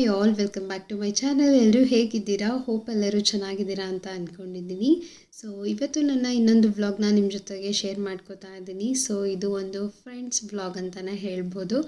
Hi all welcome back to my channel ಎಲ್ಲರೂ ಹೇಗಿದ್ದೀರಾ? Hope ಎಲ್ಲರೂ ಚೆನ್ನಾಗಿದ್ದೀರಾ ಅಂತ ಅಂದ್ಕೊಂಡಿದ್ದೀನಿ ಸೊ ಇವತ್ತು ನನ್ನ ಇನ್ನೊಂದು ವ್ಲಾಗ್ನ ನಿಮ್ಮ ಜೊತೆಗೆ ಶೇರ್ ಮಾಡ್ಕೋತಾ ಇದ್ದೀನಿ. ಸೊ ಇದು ಒಂದು ಫ್ರೆಂಡ್ಸ್ ವ್ಲಾಗ್ ಅಂತಲೇ ಹೇಳ್ಬೋದು.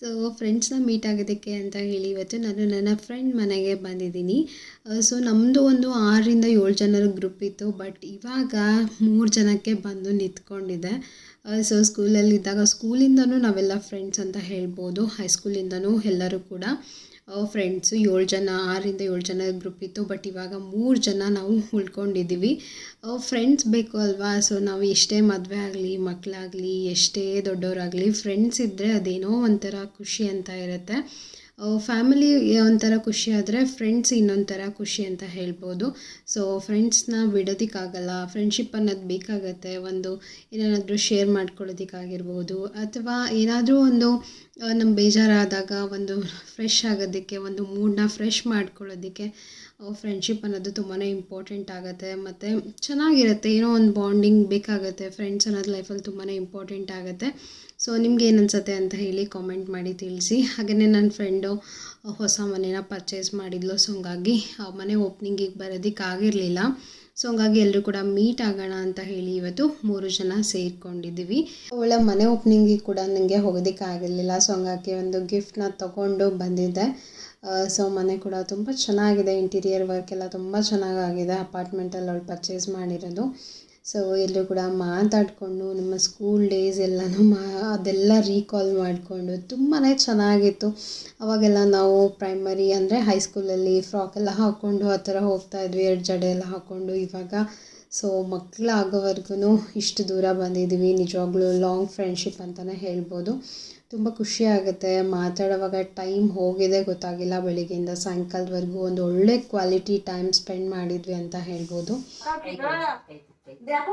ಸೊ ಫ್ರೆಂಡ್ಸ್ನ ಮೀಟ್ ಆಗೋದಕ್ಕೆ ಅಂತ ಹೇಳಿ ಇವತ್ತು ನಾನು ನನ್ನ ಫ್ರೆಂಡ್ ಮನೆಗೆ ಬಂದಿದ್ದೀನಿ. ಸೊ ನಮ್ಮದು ಒಂದು ಆರರಿಂದ ಏಳು ಜನರ ಗ್ರೂಪ್ ಇತ್ತು. ಬಟ್ ಇವಾಗ ಮೂರು ಜನಕ್ಕೆ ಬಂದು ನಿಂತ್ಕೊಂಡಿದೆ. ಸೊ ಸ್ಕೂಲಲ್ಲಿದ್ದಾಗ ಸ್ಕೂಲಿಂದನೂ ನಾವೆಲ್ಲ ಫ್ರೆಂಡ್ಸ್ ಅಂತ ಹೇಳ್ಬೋದು. ಹೈಸ್ಕೂಲಿಂದನೂ ಎಲ್ಲರೂ ಕೂಡ. ಫ್ರೆಂಡ್ಸು, ಏಳು ಜನ, ಆರರಿಂದ ಏಳು ಜನ ಗ್ರೂಪ್ ಇತ್ತು, ಬಟ್ ಇವಾಗ ಮೂರು ಜನ ನಾವು ಉಳ್ಕೊಂಡಿದ್ದೀವಿ. ಫ್ರೆಂಡ್ಸ್, ಬೇಕು ಅಲ್ವಾ? ಸೊ ನಾವು ಎಷ್ಟೇ ಮದುವೆ ಆಗಲಿ ಮಕ್ಕಳಾಗಲಿ ಎಷ್ಟೇ ದೊಡ್ಡವರಾಗಲಿ ಫ್ರೆಂಡ್ಸ್ ಇದ್ದರೆ ಅದೇನೋ ಒಂಥರ ಖುಷಿ ಅಂತ ಇರುತ್ತೆ. ಫ್ಯಾಮಿಲಿ ಒಂಥರ ಖುಷಿ ಆದರೆ ಫ್ರೆಂಡ್ಸ್ ಇನ್ನೊಂಥರ ಖುಷಿ ಅಂತ ಹೇಳ್ಬೋದು. ಸೊ ಫ್ರೆಂಡ್ಸ್ನ ಬಿಡೋದಕ್ಕಾಗಲ್ಲ ಫ್ರೆಂಡ್ಶಿಪ್ ಅನ್ನೋದು ಬೇಕಾಗತ್ತೆ, ಒಂದು ಏನಾದರೂ ಶೇರ್ ಮಾಡ್ಕೊಳ್ಳೋದಕ್ಕಾಗಿರ್ಬೋದು ಅಥವಾ ಏನಾದರೂ ಒಂದು ನಮ್ಮ ಬೇಜಾರಾದಾಗ ಒಂದು ಫ್ರೆಶ್ ಆಗೋದಕ್ಕೆ, ಒಂದು ಮೂಡನ್ನ ಫ್ರೆಶ್ ಮಾಡ್ಕೊಳ್ಳೋದಕ್ಕೆ ಫ್ರೆಂಡ್ಶಿಪ್ ಅನ್ನೋದು ತುಂಬಾ ಇಂಪಾರ್ಟೆಂಟ್ ಆಗುತ್ತೆ. ಮತ್ತು ಚೆನ್ನಾಗಿರುತ್ತೆ. ಏನೋ ಒಂದು ಬಾಂಡಿಂಗ್ ಬೇಕಾಗುತ್ತೆ. ಫ್ರೆಂಡ್ಸ್ ಅನ್ನೋದು ಲೈಫಲ್ಲಿ ತುಂಬಾ ಇಂಪಾರ್ಟೆಂಟ್ ಆಗುತ್ತೆ. ಸೊ ನಿಮ್ಗೆ ಏನು ಅನ್ಸುತ್ತೆ ಅಂತ ಹೇಳಿ ಕಾಮೆಂಟ್ ಮಾಡಿ ತಿಳಿಸಿ. ಹಾಗೆಯೇ ನನ್ನ ಫ್ರೆಂಡು ಹೊಸ ಮನೇನ ಪರ್ಚೇಸ್ ಮಾಡಿದ್ಲು. ಸೊ ಹಂಗಾಗಿ ಮನೆ ಓಪ್ನಿಂಗಿಗೆ ಬರೋದಕ್ಕಾಗಿರಲಿಲ್ಲ ಸೊ ಹಂಗಾಗಿ ಎಲ್ಲರೂ ಕೂಡ ಮೀಟ್ ಆಗೋಣ ಅಂತ ಹೇಳಿ ಇವತ್ತು ಮೂರು ಜನ ಸೇರಿಕೊಂಡಿದ್ದೀವಿ. ಅವಳ ಮನೆ ಓಪನಿಂಗಿಗೆ ಕೂಡ ನನಗೆ ಹೋಗೋದಕ್ಕಾಗಿರಲಿಲ್ಲ ಸೊ ಹಂಗಾಗಿ ಒಂದು ಗಿಫ್ಟನ್ನ ತೊಗೊಂಡು ಬಂದಿದ್ದೆ. ಸೊ ಮನೆ ಕೂಡ ತುಂಬ ಚೆನ್ನಾಗಿದೆ ಇಂಟೀರಿಯರ್ ವರ್ಕ್ ಎಲ್ಲ ತುಂಬ ಚೆನ್ನಾಗಾಗಿದೆ ಅಪಾರ್ಟ್ಮೆಂಟಲ್ಲಿ ಅವಳು ಪರ್ಚೇಸ್ ಮಾಡಿರೋದು. ಸೊ ಎಲ್ಲರೂ ಕೂಡ ಮಾತಾಡಿಕೊಂಡು ನಮ್ಮ ಸ್ಕೂಲ್ ಡೇಸ್ ಎಲ್ಲನೂ ಮಾ, ಅದೆಲ್ಲ ರೀಕಾಲ್ ಮಾಡಿಕೊಂಡು ತುಂಬಾ ಚೆನ್ನಾಗಿತ್ತು. ಅವಾಗೆಲ್ಲ ನಾವು ಪ್ರೈಮರಿ ಅಂದರೆ ಹೈಸ್ಕೂಲಲ್ಲಿ ಫ್ರಾಕ್ ಎಲ್ಲ ಹಾಕ್ಕೊಂಡು ಆ ಥರ ಹೋಗ್ತಾಯಿದ್ವಿ ಎರಡು ಜಡೆ ಎಲ್ಲ ಹಾಕ್ಕೊಂಡು ಇವಾಗ. ಸೊ ಮಕ್ಕಳಾಗೋವರೆಗೂ ಇಷ್ಟು ದೂರ ಬಂದಿದ್ದೀವಿ, ನಿಜವಾಗ್ಲೂ ಲಾಂಗ್ ಫ್ರೆಂಡ್ಶಿಪ್ ಅಂತಲೇ ಹೇಳ್ಬೋದು. ತುಂಬ ಖುಷಿ ಆಗುತ್ತೆ. ಮಾತಾಡೋವಾಗ ಟೈಮ್ ಹೋಗಿದೆ ಗೊತ್ತಾಗಿಲ್ಲ ಬೆಳಿಗ್ಗೆಯಿಂದ ಸಾಯಂಕಾಲದವರೆಗೂ ಒಂದು ಒಳ್ಳೆ ಕ್ವಾಲಿಟಿ ಟೈಮ್ ಸ್ಪೆಂಡ್ ಮಾಡಿದ್ವಿ ಅಂತ ಹೇಳ್ಬೋದು. ಯಾಕೋ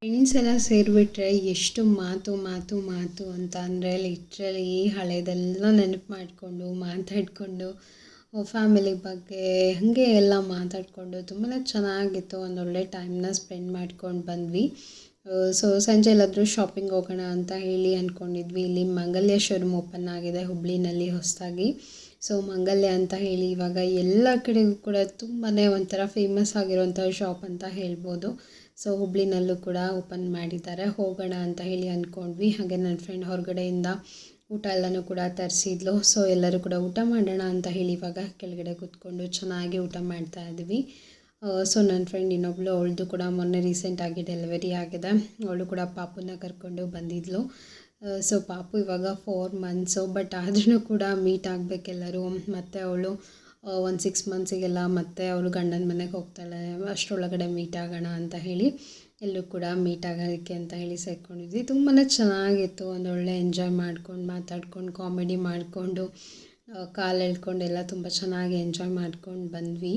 ಫ್ರೆಂಡ್ಸ್ ಎಲ್ಲ ಸೇರಿಬಿಟ್ರೆ ಎಷ್ಟು ಮಾತು ಮಾತು ಮಾತು ಅಂತ ಅಂದರೆ ಲಿಟ್ರಲಿ ಹಳೇದೆಲ್ಲ ನೆನಪು ಮಾಡಿಕೊಂಡು, ಮಾತಾಡಿಕೊಂಡು ಫ್ಯಾಮಿಲಿ ಬಗ್ಗೆ ಹಾಗೆ ಎಲ್ಲ ಮಾತಾಡಿಕೊಂಡು ತುಂಬಾ ಚೆನ್ನಾಗಿತ್ತು. ಒಂದೊಳ್ಳೆ ಟೈಮ್ನ ಸ್ಪೆಂಡ್ ಮಾಡ್ಕೊಂಡು ಬಂದ್ವಿ. ಸೊ ಸಂಜೆ ಎಲ್ಲಾದರೂ ಶಾಪಿಂಗ್ ಹೋಗೋಣ ಅಂತ ಹೇಳಿ ಅಂದ್ಕೊಂಡಿದ್ವಿ ಇಲ್ಲಿ ಮಂಗಲ್ಯ ಶೋರೂಮ್ ಓಪನ್ ಆಗಿದೆ ಹುಬ್ಳಿನಲ್ಲಿ ಹೊಸದಾಗಿ. ಸೊ ಮಂಗಲ್ಯ ಅಂತ ಹೇಳಿ ಇವಾಗ ಎಲ್ಲ ಕಡೆಗೂ ಕೂಡ ತುಂಬಾ ಒಂಥರ ಫೇಮಸ್ ಆಗಿರುವಂಥ ಶಾಪ್ ಅಂತ ಹೇಳ್ಬೋದು. ಸೊ ಹುಬ್ಳಿನಲ್ಲೂ ಕೂಡ ಓಪನ್ ಮಾಡಿದ್ದಾರೆ. ಹೋಗೋಣ ಅಂತ ಹೇಳಿ ಅಂದ್ಕೊಂಡ್ವಿ ಹಾಗೆ ನನ್ನ ಫ್ರೆಂಡ್ ಹೊರಗಡೆಯಿಂದ ಊಟ ಎಲ್ಲನೂ ಕೂಡ ತರಿಸಿದ್ಲು. ಸೊ ಎಲ್ಲರೂ ಕೂಡ ಊಟ ಮಾಡೋಣ ಅಂತ ಹೇಳಿ ಇವಾಗ ಕೆಳಗಡೆ ಕೂತ್ಕೊಂಡು ಚೆನ್ನಾಗಿ ಊಟ ಮಾಡ್ತಾ ಇದ್ವಿ. ಸೊ ನನ್ನ ಫ್ರೆಂಡ್ ಇನ್ನೊಬ್ಳು, ಅವಳದು ಕೂಡ ಮೊನ್ನೆ ರೀಸೆಂಟಾಗಿ ಡೆಲಿವರಿ ಆಗಿದೆ. ಅವಳು ಕೂಡ ಪಾಪುನ ಕರ್ಕೊಂಡು ಬಂದಿದ್ಲು. ಸೊ ಪಾಪು ಇವಾಗ ಫೋರ್ ಮಂತ್ಸು ಬಟ್ ಆದ್ರೂ ಕೂಡ ಮೀಟ್ ಆಗಬೇಕೆಲ್ಲರೂ ಮತ್ತು ಅವಳು ಒಂದು ಸಿಕ್ಸ್ ಮಂತ್ಸಿಗೆಲ್ಲ ಮತ್ತೆ ಅವಳು ಗಂಡನ ಮನೆಗೆ ಹೋಗ್ತಾಳೆ. ಅಷ್ಟರೊಳಗಡೆ ಮೀಟ್ ಆಗೋಣ ಅಂತ ಹೇಳಿ ಎಲ್ಲೂ ಕೂಡ ಮೀಟ್ ಆಗೋದಕ್ಕೆ ಅಂತ ಹೇಳಿ ಸೇರ್ಕೊಂಡಿದ್ವಿ. ತುಂಬಾ ಚೆನ್ನಾಗಿತ್ತು ಒಂದೊಳ್ಳೆ ಎಂಜಾಯ್ ಮಾಡ್ಕೊಂಡು ಮಾತಾಡ್ಕೊಂಡು ಕಾಮಿಡಿ ಮಾಡಿಕೊಂಡು ಕಾಲು ಎಳ್ಕೊಂಡು ಎಲ್ಲ ತುಂಬ ಚೆನ್ನಾಗಿ ಎಂಜಾಯ್ ಮಾಡ್ಕೊಂಡು ಬಂದ್ವಿ.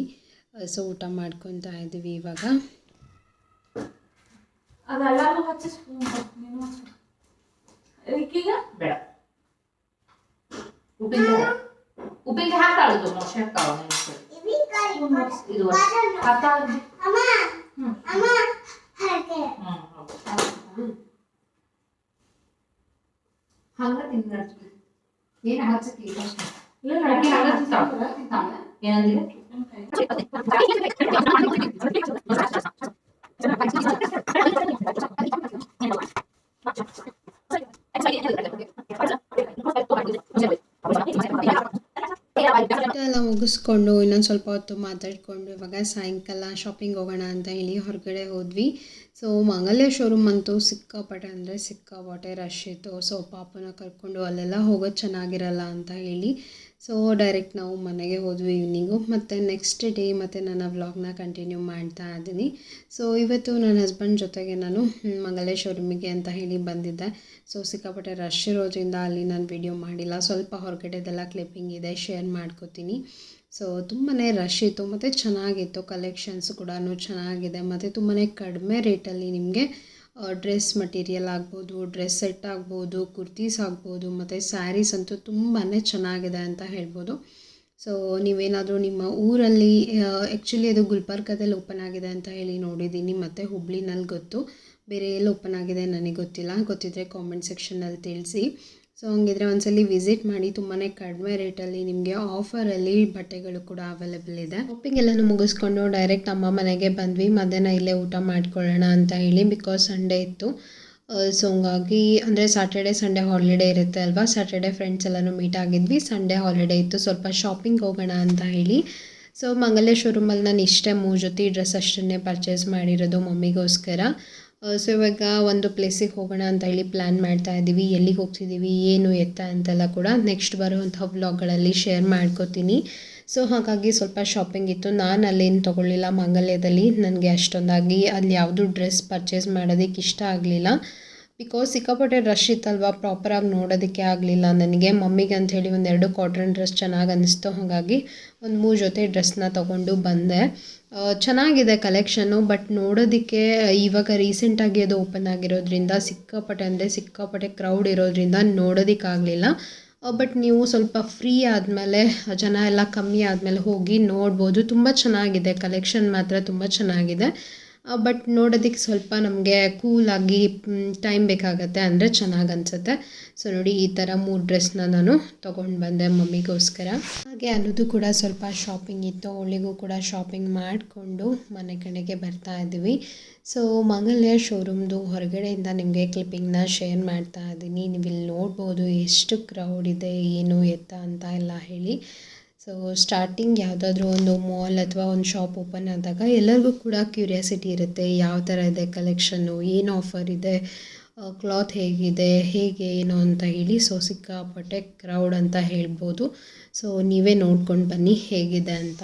ಸೊ ಊಟ ಮಾಡ್ಕೊತಾ ಇದ್ವಿ ಇವಾಗ. ಅದೆಲ್ಲರೂ ಹಚ್ಚಿಸ್ ಈಕೀಗ ಬೇಡ. ಉಪ್ಪಿನ ಉಪ್ಪಿಗೆ ಹಾಕ್ತಾಳದು ಮೋಶ ಹಾಕ್ತಾಳ ಇದು ಹಂಗ. ತಿಂದ್ರಿ ಏನ್ ಹಚ್ಚತಿ ಏನಂದಿದೆ ಊಟ ಮುಗಿಸ್ಕೊಂಡು ಇನ್ನೊಂದು ಸ್ವಲ್ಪ ಹೊತ್ತು ಮಾತಾಡ್ಕೊಂಡು ಇವಾಗ ಸಾಯಂಕಾಲ ಶಾಪಿಂಗ್ ಹೋಗೋಣ ಅಂತ ಹೇಳಿ ಹೊರಗಡೆ ಹೋದ್ವಿ. ಸೊ ಮಂಗಲ್ಯ ಶೋರೂಮ್ ಅಂತೂ ಸಿಕ್ಕಾಪಟ್ಟೆ ಅಂದರೆ ಸಿಕ್ಕಾಪಟ್ಟೆ ರಶ್ ಇತ್ತು. ಸೊ ಪಾಪನ ಕರ್ಕೊಂಡು ಅಲ್ಲೆಲ್ಲ ಹೋಗೋದು ಚೆನ್ನಾಗಿರಲ್ಲ ಅಂತ ಹೇಳಿ ಸೊ ಡೈರೆಕ್ಟ್ ನಾವು ಮನೆಗೆ ಹೋದ್ವಿ ಈವ್ನಿಂಗು ಮತ್ತು ನೆಕ್ಸ್ಟ್ ಡೇ ಮತ್ತು ನನ್ನ ವ್ಲಾಗ್ನ ಕಂಟಿನ್ಯೂ ಮಾಡ್ತಾ ಇದ್ದೀನಿ. ಸೊ ಇವತ್ತು ನನ್ನ ಹಸ್ಬೆಂಡ್ ಜೊತೆಗೆ ನಾನು ಮಂಗಲೇಶ್ವರಮಿಗೆ ಅಂತ ಹೇಳಿ ಬಂದಿದ್ದೆ. ಸೊ ಸಿಕ್ಕಾಪಟ್ಟೆ ರಶ್ ಇರೋದ್ರಿಂದ ಅಲ್ಲಿ ನಾನು ವಿಡಿಯೋ ಮಾಡಿಲ್ಲ. ಸ್ವಲ್ಪ ಹೊರಗಡೆದೆಲ್ಲ ಕ್ಲಿಪ್ಪಿಂಗ್ ಇದೆ ಶೇರ್ ಮಾಡ್ಕೋತೀನಿ. ಸೊ ತುಂಬಾ ರಶ್ ಇತ್ತು. ಮತ್ತು ಚೆನ್ನಾಗಿತ್ತು. ಕಲೆಕ್ಷನ್ಸ್ ಕೂಡ ಚೆನ್ನಾಗಿದೆ. ಮತ್ತು ತುಂಬಾ ಕಡಿಮೆ ರೇಟಲ್ಲಿ ನಿಮಗೆ ಡ್ರೆಸ್ ಮಟೀರಿಯಲ್ ಆಗ್ಬೋದು, ಡ್ರೆಸ್ ಸೆಟ್ ಆಗ್ಬೋದು, ಕುರ್ತೀಸ್ ಆಗ್ಬೋದು, ಮತ್ತು ಸ್ಯಾರೀಸ್ ಅಂತೂ ತುಂಬಾ ಚೆನ್ನಾಗಿದೆ ಅಂತ ಹೇಳ್ಬೋದು. ಸೊ ನೀವೇನಾದರೂ ನಿಮ್ಮ ಊರಲ್ಲಿ ಆ್ಯಕ್ಚುಲಿ ಅದು ಗುಲ್ಬರ್ಗದಲ್ಲಿ ಓಪನ್ ಆಗಿದೆ ಅಂತ ಹೇಳಿ ನೋಡಿದ್ದೀನಿ, ಮತ್ತು ಹುಬ್ಳಿನಲ್ಲಿ ಗೊತ್ತು. ಬೇರೆ ಎಲ್ಲಿ ಓಪನ್ ಆಗಿದೆ ನನಗೆ ಗೊತ್ತಿಲ್ಲ. ಗೊತ್ತಿದ್ದರೆ ಕಾಮೆಂಟ್ ಸೆಕ್ಷನಲ್ಲಿ ತಿಳಿಸಿ. ಸೊ ಹಂಗಿದ್ರೆ ಒಂದ್ಸಲಿ ವಿಸಿಟ್ ಮಾಡಿ ತುಂಬಾ ಕಡಿಮೆ ರೇಟಲ್ಲಿ ನಿಮಗೆ ಆಫರಲ್ಲಿ ಬಟ್ಟೆಗಳು ಕೂಡ ಅವೈಲೇಬಲ್ ಇದೆ. ಶಾಪಿಂಗ್ ಎಲ್ಲನೂ ಮುಗಿಸ್ಕೊಂಡು ಡೈರೆಕ್ಟ್ ಅಮ್ಮ ಮನೆಗೆ ಬಂದ್ವಿ. ಮಧ್ಯಾಹ್ನ ಇಲ್ಲೇ ಊಟ ಮಾಡ್ಕೊಳ್ಳೋಣ ಅಂತ ಹೇಳಿ ಬಿಕಾಸ್ ಸಂಡೇ ಇತ್ತು. ಸೊ ಹಂಗಾಗಿ ಅಂದರೆ ಸ್ಯಾಟರ್ಡೆ ಸಂಡೇ ಹಾಲಿಡೇ ಇರುತ್ತೆ ಅಲ್ವಾ? ಸ್ಯಾಟರ್ಡೆ ಫ್ರೆಂಡ್ಸ್ ಎಲ್ಲನೂ ಮೀಟ್ ಆಗಿದ್ವಿ. ಸಂಡೇ ಹಾಲಿಡೇ ಇತ್ತು. ಸ್ವಲ್ಪ ಶಾಪಿಂಗ್ ಹೋಗೋಣ ಅಂತ ಹೇಳಿ. ಸೊ ಮಂಗಲ್ಯ ಶೋರೂಮಲ್ಲಿ ನಾನು ಇಷ್ಟೇ ಮೂರು ಜೊತೆ ಡ್ರೆಸ್ ಅಷ್ಟನ್ನೇ ಪರ್ಚೇಸ್ ಮಾಡಿರೋದು ಮಮ್ಮಿಗೋಸ್ಕರ. ಸೊ ಇವಾಗ ಒಂದು ಪ್ಲೇಸಿಗೆ ಹೋಗೋಣ ಅಂತ ಹೇಳಿ ಪ್ಲ್ಯಾನ್ ಮಾಡ್ತಾ ಇದ್ದೀವಿ. ಎಲ್ಲಿಗೆ ಹೋಗ್ತಿದ್ದೀವಿ, ಏನು ಎತ್ತ ಅಂತೆಲ್ಲ ಕೂಡ ನೆಕ್ಸ್ಟ್ ಬರುವಂಥ ವ್ಲಾಗ್ಗಳಲ್ಲಿ ಶೇರ್ ಮಾಡ್ಕೋತೀನಿ. ಸೊ ಹಾಗಾಗಿ ಸ್ವಲ್ಪ ಶಾಪಿಂಗ್ ಇತ್ತು. ನಾನು ಅಲ್ಲೇನು ತೊಗೊಳ್ಳಿಲ್ಲ. ಮಂಗಲ್ಯದಲ್ಲಿ. ನನಗೆ ಅಷ್ಟೊಂದಾಗಿ ಅಲ್ಲಿ ಯಾವುದು ಡ್ರೆಸ್ ಪರ್ಚೇಸ್ ಮಾಡೋದಕ್ಕೆ ಇಷ್ಟ ಆಗಲಿಲ್ಲ. ಬಿಕಾಸ್ ಸಿಕ್ಕಾಪಟ್ಟೆ ರಶ್ ಇತ್ತಲ್ವ? ಪ್ರಾಪರಾಗಿ ನೋಡೋದಕ್ಕೆ ಆಗಲಿಲ್ಲ. ನನಗೆ ಮಮ್ಮಿಗೆ ಅಂಥೇಳಿ ಒಂದೆರಡು ಕಾಟನ್ ಡ್ರೆಸ್ ಚೆನ್ನಾಗಿ ಅನ್ನಿಸ್ತು. ಹಾಗಾಗಿ ಒಂದು ಮೂರು ಜೊತೆ ಡ್ರೆಸ್ನ ತೊಗೊಂಡು ಬಂದೆ. ಚೆನ್ನಾಗಿದೆ ಕಲೆಕ್ಷನ್ನು ಬಟ್ ನೋಡೋದಕ್ಕೆ, ಇವಾಗ ರೀಸೆಂಟಾಗಿ ಅದು ಓಪನ್ ಆಗಿರೋದ್ರಿಂದ, ಸಿಕ್ಕಾಪಟ್ಟೆ ಅಂದರೆ ಸಿಕ್ಕಾಪಟ್ಟೆ ಕ್ರೌಡ್ ಇರೋದ್ರಿಂದ ನೋಡೋದಕ್ಕಾಗಲಿಲ್ಲ ಬಟ್ ನೀವು ಸ್ವಲ್ಪ ಫ್ರೀ ಆದಮೇಲೆ, ಜನ ಎಲ್ಲ ಕಮ್ಮಿ ಆದಮೇಲೆ ಹೋಗಿ ನೋಡ್ಬೋದು. ತುಂಬ ಚೆನ್ನಾಗಿದೆ. ಕಲೆಕ್ಷನ್ ಮಾತ್ರ ತುಂಬ ಚೆನ್ನಾಗಿದೆ. ಬಟ್ ನೋಡೋದಕ್ಕೆ ಸ್ವಲ್ಪ ನಮಗೆ ಕೂಲಾಗಿ ಟೈಮ್ ಬೇಕಾಗತ್ತೆ ಅಂದರೆ ಚೆನ್ನಾಗಿ ಅನಿಸುತ್ತೆ. ಸೊ ನೋಡಿ, ಈ ಥರ ಮೂರು ಡ್ರೆಸ್ನ ನಾನು ತೊಗೊಂಡು ಬಂದೆ ಮಮ್ಮಿಗೋಸ್ಕರ. ಹಾಗೆ ಅನ್ನೋದು ಕೂಡ ಸ್ವಲ್ಪ ಶಾಪಿಂಗ್ ಇತ್ತು. ಅವಳಿಗೂ ಕೂಡ ಶಾಪಿಂಗ್ ಮಾಡಿಕೊಂಡು ಮನೆ ಕಡೆಗೆ ಬರ್ತಾ ಇದ್ದೀವಿ ಸೊ ಮಂಗಲ್ಯ ಶೋರೂಮ್ದು ಹೊರಗಡೆಯಿಂದ ನಿಮಗೆ ಕ್ಲಿಪ್ಪಿಂಗ್ನ ಶೇರ್ ಮಾಡ್ತಾ ಇದ್ದೀನಿ. ನೀವು ಇಲ್ಲಿ ನೋಡ್ಬೋದು ಎಷ್ಟು ಕ್ರೌಡ್ ಇದೆ, ಏನು ಎತ್ತ ಅಂತ ಎಲ್ಲ ಹೇಳಿ. ಸೊ ಸ್ಟಾರ್ಟಿಂಗ್ ಯಾವುದಾದ್ರೂ ಒಂದು ಮಾಲ್ ಅಥವಾ ಒಂದು ಶಾಪ್ ಓಪನ್ ಆದಾಗ ಎಲ್ಲರಿಗೂ ಕೂಡ ಕ್ಯೂರಿಯಾಸಿಟಿ ಇರುತ್ತೆ, ಯಾವ ಥರ ಇದೆ ಕಲೆಕ್ಷನ್ನು ಏನು ಆಫರ್ ಇದೆ ಕ್ಲಾತ್ ಹೇಗಿದೆ, ಹೇಗೆ, ಏನು ಅಂತ ಹೇಳಿ. ಸೊ ಸಿಕ್ಕಾಪಟ್ಟೆ ಕ್ರೌಡ್ ಅಂತ ಹೇಳ್ಬೋದು. ಸೊ ನೀವೇ ನೋಡ್ಕೊಂಡು ಬನ್ನಿ ಹೇಗಿದೆ ಅಂತ.